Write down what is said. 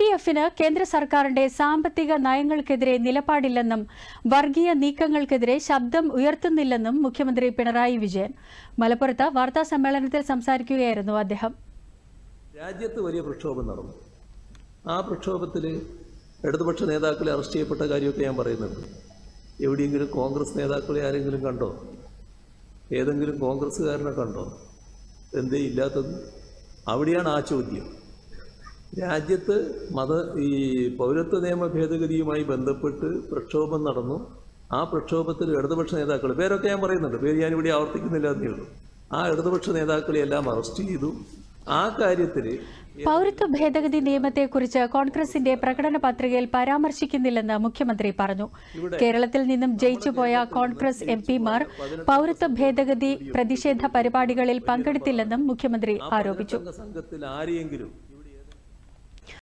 D എഫിന് കേന്ദ്ര സർക്കാരിന്റെ സാമ്പത്തിക നയങ്ങൾക്കെതിരെ നിലപാടില്ലെന്നും വർഗീയ നീക്കങ്ങൾക്കെതിരെ ശബ്ദം ഉയർത്തുന്നില്ലെന്നും മുഖ്യമന്ത്രി പിണറായി വിജയൻ. മലപ്പുറത്ത് വാർത്താ സമ്മേളനത്തിൽ സംസാരിക്കുകയായിരുന്നു അദ്ദേഹം. രാജ്യത്ത് വലിയ പ്രക്ഷോഭം നടന്നു. ആ പ്രക്ഷോഭത്തിൽ ഇടതുപക്ഷ നേതാക്കളെ അറസ്റ്റ് ചെയ്യപ്പെട്ട കാര്യമൊക്കെ ഞാൻ പറയുന്നുണ്ട്. എവിടെയെങ്കിലും കോൺഗ്രസ് നേതാക്കളെ ആരെങ്കിലും കണ്ടോ? ഏതെങ്കിലും കോൺഗ്രസ്സുകാരനെ കണ്ടോ? എന്തേ ഇല്ലാത്തത് അവിടെയാണ് ആ ചോദ്യം. രാജ്യത്ത് മത ഈ പൗരത്വ നിയമ ഭേദഗതിയുമായി ബന്ധപ്പെട്ട് പ്രക്ഷോഭം നടന്നു. ആ പ്രക്ഷോഭത്തിൽ ഇടതുപക്ഷ നേതാക്കൾ പേരൊക്കെ ഞാൻ പറയുന്നുണ്ട് പേര് ഞാനിവിടെ ആവർത്തിക്കുന്നില്ല എന്നേ ഉള്ളൂ. ആ ഇടതുപക്ഷ നേതാക്കളെ എല്ലാം അറസ്റ്റ് ചെയ്തു. ആ കാര്യത്തിൽ പൗരത്വ ഭേദഗതി നിയമത്തെക്കുറിച്ച് കോൺഗ്രസിന്റെ പ്രകടന പത്രികയിൽ പരാമർശിക്കുന്നില്ലെന്ന് മുഖ്യമന്ത്രി പറഞ്ഞു. കേരളത്തിൽ നിന്നും ജയിച്ചുപോയ കോൺഗ്രസ് എം പിമാർ പൌരത്വ ഭേദഗതി പ്രതിഷേധ പരിപാടികളിൽ പങ്കെടുത്തില്ലെന്നും മുഖ്യമന്ത്രി ആരോപിച്ചു. സംഘത്തിൽ ആരെയെങ്കിലും